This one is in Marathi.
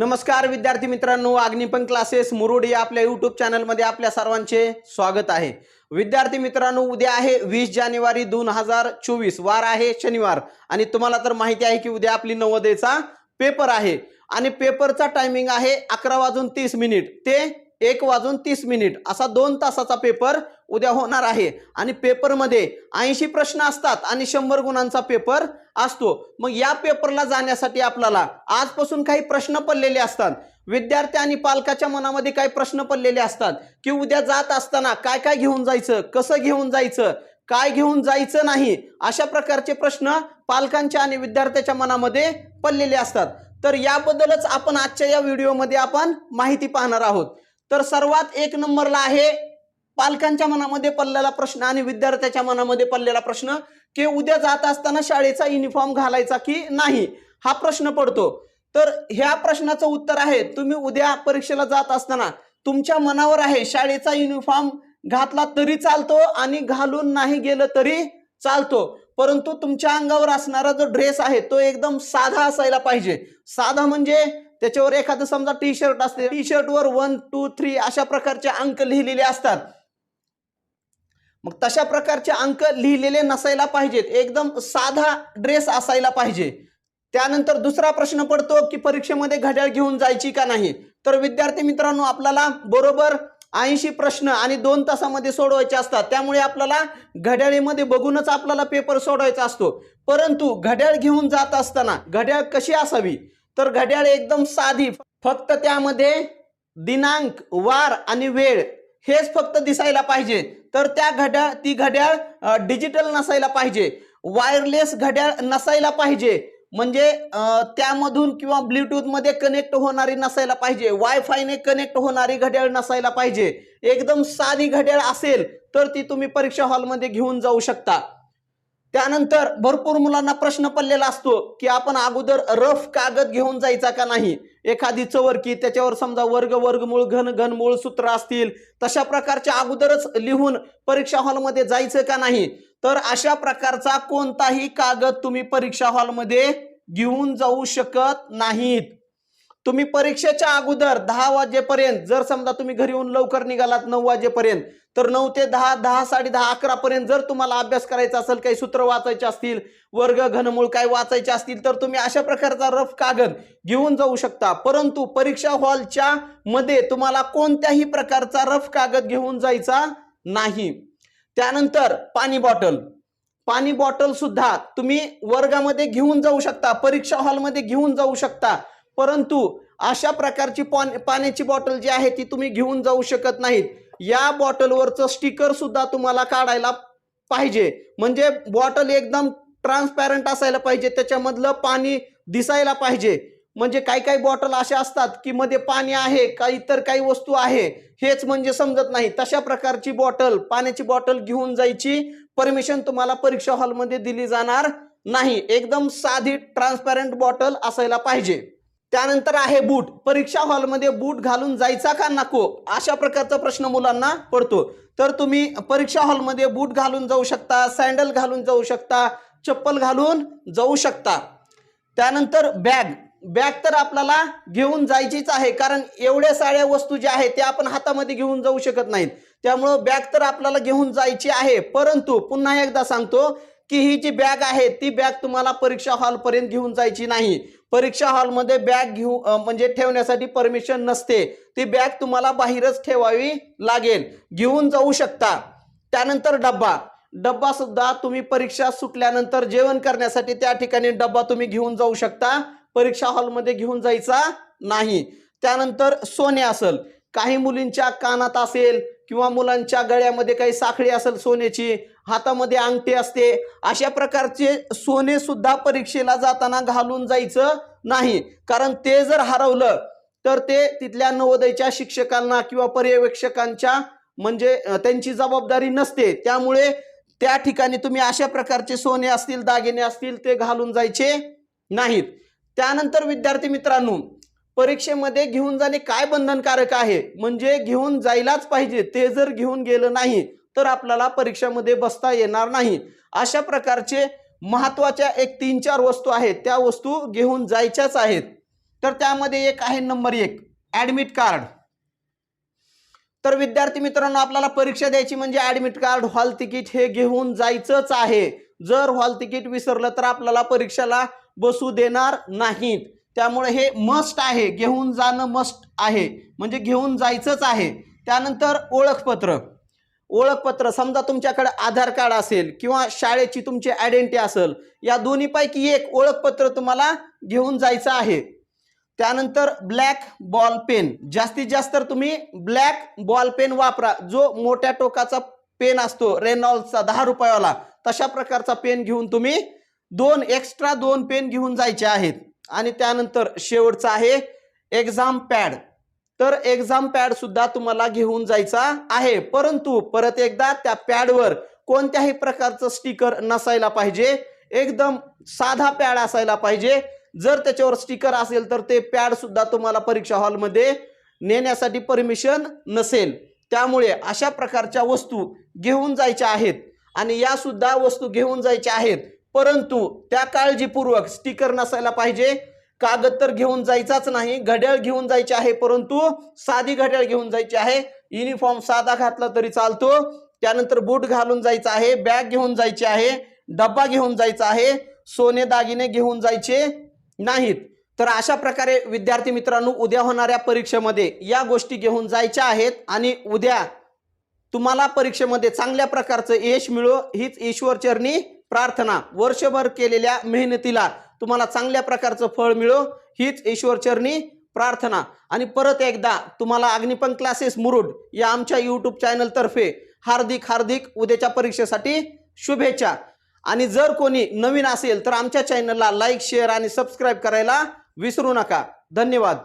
नमस्कार विद्यार्थी मित्रांनो अग्निपंख क्लासेस मुरुड या आपल्या युट्यूब चॅनलमध्ये आपल्या सर्वांचे स्वागत आहे. विद्यार्थी मित्रांनो उद्या आहे वीस जानेवारी दोन हजार चोवीस वार आहे शनिवार. आणि तुम्हाला तर माहिती आहे की उद्या आपली नवोदयचा पेपर आहे. आणि पेपरचा टायमिंग आहे अकरा वाजून तीस मिनिट ते एक वाजून तीस मिनिट असा दोन तासाचा पेपर उद्या होणार आहे. आणि पेपरमध्ये ऐंशी प्रश्न असतात आणि शंभर गुणांचा पेपर असतो. मग या पेपरला जाण्यासाठी आपल्याला आजपासून काही प्रश्न पडलेले असतात. विद्यार्थी आणि पालकाच्या मनामध्ये काही प्रश्न पडलेले असतात की उद्या जात असताना काय काय घेऊन जायचं कसं घेऊन जायचं काय घेऊन जायचं नाही अशा प्रकारचे प्रश्न पालकांच्या आणि विद्यार्थ्याच्या मनामध्ये पडलेले असतात. तर याबद्दलच आपण आजच्या या व्हिडिओमध्ये आपण माहिती पाहणार आहोत. तर सर्वात एक नंबरला आहे पालकांच्या मनामध्ये पडलेला प्रश्न आणि विद्यार्थ्याच्या मनामध्ये पडलेला प्रश्न की उद्या जात असताना शाळेचा युनिफॉर्म घालायचा की नाही? हा प्रश्न पडतो. तर ह्या प्रश्नाचं उत्तर आहे तुम्ही उद्या परीक्षेला जात असताना तुमच्या मनावर आहे शाळेचा युनिफॉर्म घातला तरी चालतो आणि घालून नाही गेलं तरी चालतो. परंतु तुमच्या अंगावर असणारा जो ड्रेस आहे तो एकदम साधा असायला पाहिजे. साधा म्हणजे त्याच्यावर एखादं समजा टी शर्ट असते टी शर्टवर वन टू थ्री अशा प्रकारचे अंक लिहिलेले असतात. मग तशा प्रकारचे अंक लिहिलेले नसायला पाहिजेत. एकदम साधा ड्रेस असायला पाहिजे. त्यानंतर दुसरा प्रश्न पडतो की परीक्षेमध्ये घड्याळ घेऊन जायची का नाही? तर विद्यार्थी मित्रांनो आपल्याला बरोबर ऐंशी प्रश्न आणि दोन तासामध्ये सोडवायचे असतात. त्यामुळे आपल्याला घड्याळीमध्ये बघूनच आपल्याला पेपर सोडवायचा असतो. परंतु घड्याळ घेऊन जात असताना घड्याळ कशी असावी? तर घड्याळ एकदम साधी फक्त त्यामध्ये दिनांक वार आणि वेळ हेच फक्त दिसायला पाहिजे. तर त्या घड्याळ ती घड्याळ डिजिटल नसायला पाहिजे. वायरलेस घड्याळ नसायला पाहिजे. म्हणजे त्यामधून किंवा ब्लूटूथमध्ये कनेक्ट होणारी नसायला पाहिजे. वायफायने कनेक्ट होणारी घड्याळ नसायला पाहिजे. एकदम साधी घड्याळ असेल तर ती तुम्ही परीक्षा हॉलमध्ये घेऊन जाऊ शकता. त्यानंतर भरपूर मुलांना प्रश्न पडलेला असतो की आपण अगोदर रफ कागद घेऊन जायचा का नाही? एखादी चवरकी त्याच्यावर समजा वर्ग वर्गमूळ घन घनमूळ सूत्र असतील तशा प्रकारच्या अगोदरच लिहून परीक्षा हॉलमध्ये जायचं का नाही? तर अशा प्रकारचा कोणताही कागद तुम्ही परीक्षा हॉलमध्ये घेऊन जाऊ शकत नाहीत. तुम्ही परीक्षेच्या अगोदर दहा वाजेपर्यंत जर समजा तुम्ही घरी येऊन लवकर निघालात नऊ वाजेपर्यंत तर नऊ ते दहा दहा साडे दहा अकरा पर्यंत जर तुम्हाला अभ्यास करायचा असेल काही सूत्र वाचायचे असतील वर्ग घनमूळ काय वाचायचे असतील तर तुम्ही अशा प्रकारचा रफ कागद घेऊन जाऊ शकता. परंतु परीक्षा हॉलच्या मध्ये तुम्हाला कोणत्याही प्रकारचा रफ कागद घेऊन जायचा नाही. त्यानंतर पाणी बॉटल. पाणी बॉटल सुद्धा तुम्ही वर्गामध्ये घेऊन जाऊ शकता परीक्षा हॉलमध्ये घेऊन जाऊ शकता. परंतु अशा प्रकारची पाण्याची बॉटल जी आहे ती तुम्ही घेऊन जाऊ शकत नाहीत. या बॉटलवरचं स्टिकर सुद्धा तुम्हाला काढायला पाहिजे. म्हणजे बॉटल एकदम ट्रान्सपॅरंट असायला पाहिजे त्याच्यामधलं पाणी दिसायला पाहिजे. म्हणजे काही काही बॉटल अशा असतात की मध्ये पाणी आहे का इतर काही वस्तू आहे हेच म्हणजे समजत नाही. तशा प्रकारची बॉटल पाण्याची बॉटल घेऊन जायची परमिशन तुम्हाला परीक्षा हॉलमध्ये दिली जाणार नाही. एकदम साधी ट्रान्सपॅरंट बॉटल असायला पाहिजे. त्यानंतर आहे बूट. परीक्षा हॉलमध्ये बूट घालून जायचा का नको? अशा प्रकारचा प्रश्न मुलांना पडतो. तर तुम्ही परीक्षा हॉलमध्ये बूट घालून जाऊ शकता सँडल घालून जाऊ शकता चप्पल घालून जाऊ शकता. त्यानंतर बॅग. बॅग तर आपल्याला घेऊन जायचीच आहे कारण एवढ्या साऱ्या वस्तू ज्या आहेत त्या आपण हातामध्ये घेऊन जाऊ शकत नाहीत. त्यामुळं बॅग तर आपल्याला घेऊन जायची आहे परंतु पुन्हा एकदा सांगतो की ही जी बॅग आहे ती बॅग तुम्हाला परीक्षा हॉलपर्यंत घेऊन जायची नाही. परीक्षा हॉलमध्ये बॅग घेऊ म्हणजे ठेवण्यासाठी परमिशन नसते. ती बॅग तुम्हाला बाहेरच ठेवावी लागेल. घेऊन जाऊ शकता. त्यानंतर डब्बा. डब्बा सुद्धा तुम्ही परीक्षा सुटल्यानंतर जेवण करण्यासाठी त्या ठिकाणी डब्बा तुम्ही घेऊन जाऊ शकता. परीक्षा हॉलमध्ये घेऊन जायचा नाही. त्यानंतर सोने असेल. काही मुलींच्या कानात असेल किंवा मुलांच्या गळ्यामध्ये काही साखळी असेल सोन्याची हातामध्ये अंगठी असते अशा प्रकारचे सोने सुद्धा परीक्षेला जाताना घालून जायचं नाही. कारण ते जर हरवलं तर ते तिथल्या नवोदयच्या शिक्षकांना किंवा पर्यवेक्षकांच्या म्हणजे त्यांची जबाबदारी नसते. त्यामुळे त्या ठिकाणी तुम्ही अशा प्रकारचे सोने असतील दागिने असतील ते घालून जायचे नाहीत. त्यानंतर विद्यार्थी मित्रांनो परीक्षेमध्ये घेऊन जाणे काय बंधनकारक आहे? म्हणजे घेऊन जायलाच पाहिजे. ते जर घेऊन गेलं नाही तर आपल्याला परीक्षामध्ये बसता येणार नाही. अशा प्रकारचे महत्त्वाच्या एक तीन चार वस्तू आहेत. त्या वस्तू घेऊन जायच्याच आहेत. तर त्यामध्ये एक आहे नंबर एक ॲडमिट कार्ड. तर विद्यार्थी मित्रांनो आपल्याला परीक्षा द्यायची म्हणजे ॲडमिट कार्ड हॉल तिकीट हे घेऊन जायचंच आहे. जर हॉल तिकीट विसरलं तर आपल्याला परीक्षेला बसू देणार नाहीत. त्यामुळे हे मस्ट आहे घेऊन जाणं मस्ट आहे. म्हणजे घेऊन जायचंच आहे. त्यानंतर ओळखपत्र. ओळखपत्र समजा तुमच्याकडे आधार कार्ड असेल किंवा शाळेची तुमची आयडेंटिटी असेल या दोन्हीपैकी एक ओळखपत्र तुम्हाला घेऊन जायचं आहे. त्यानंतर ब्लॅक बॉल पेन जास्तीत जास्त तर तुम्ही ब्लॅक बॉल पेन वापरा. जो मोठ्या टोकाचा पेन असतो रेनॉल्डचा दहा रुपयावाला तशा प्रकारचा पेन घेऊन तुम्ही दोन एक्स्ट्रा दोन पेन घेऊन जायचे आहेत. आणि त्यानंतर शेवटचं आहे एक्झाम पॅड तर एक्झाम पॅड सुद्धा तुम्हाला घेऊन जायचा आहे. परंतु परत एकदा त्या पॅडवर कोणत्याही प्रकारचं स्टिकर नसायला पाहिजे. एकदम साधा पॅड असायला पाहिजे. जर त्याच्यावर स्टिकर असेल तर ते पॅड सुद्धा तुम्हाला परीक्षा हॉलमध्ये नेण्यासाठी परमिशन नसेल. त्यामुळे अशा प्रकारच्या वस्तू घेऊन जायच्या आहेत. आणि या सुद्धा वस्तू घेऊन जायच्या आहेत. परंतु त्या काळजीपूर्वक स्टिकर नसायला पाहिजे. कागद तर घेऊन जायचाच नाही घड्याळ घेऊन जायचे आहे परंतु साधी घड्याळ घेऊन जायची आहे. युनिफॉर्म साधा घातला तरी चालतो. त्यानंतर बूट घालून जायचं आहे बॅग घेऊन जायची आहे डब्बा घेऊन जायचा आहे सोने दागिने घेऊन जायचे नाहीत. तर अशा प्रकारे विद्यार्थी मित्रांनो उद्या होणाऱ्या परीक्षेमध्ये या गोष्टी घेऊन जायच्या आहेत आणि उद्या तुम्हाला परीक्षेमध्ये चांगल्या प्रकारचं यश मिळो. हीच ईश्वरचरणी प्रार्थना वर्षभर केलेल्या मेहनतीला तुम्हाला चांगल्या प्रकारचं फळ मिळो. हीच ईश्वरचरणी प्रार्थना. आणि परत एकदा तुम्हाला अग्निपंख क्लासेस मुरुड या आमच्या यूट्यूब चॅनलतर्फे हार्दिक हार्दिक उद्याच्या परीक्षेसाठी शुभेच्छा. आणि जर कोणी नवीन असेल तर आमच्या चॅनलला लाईक शेअर आणि सबस्क्राईब करायला विसरू नका. धन्यवाद.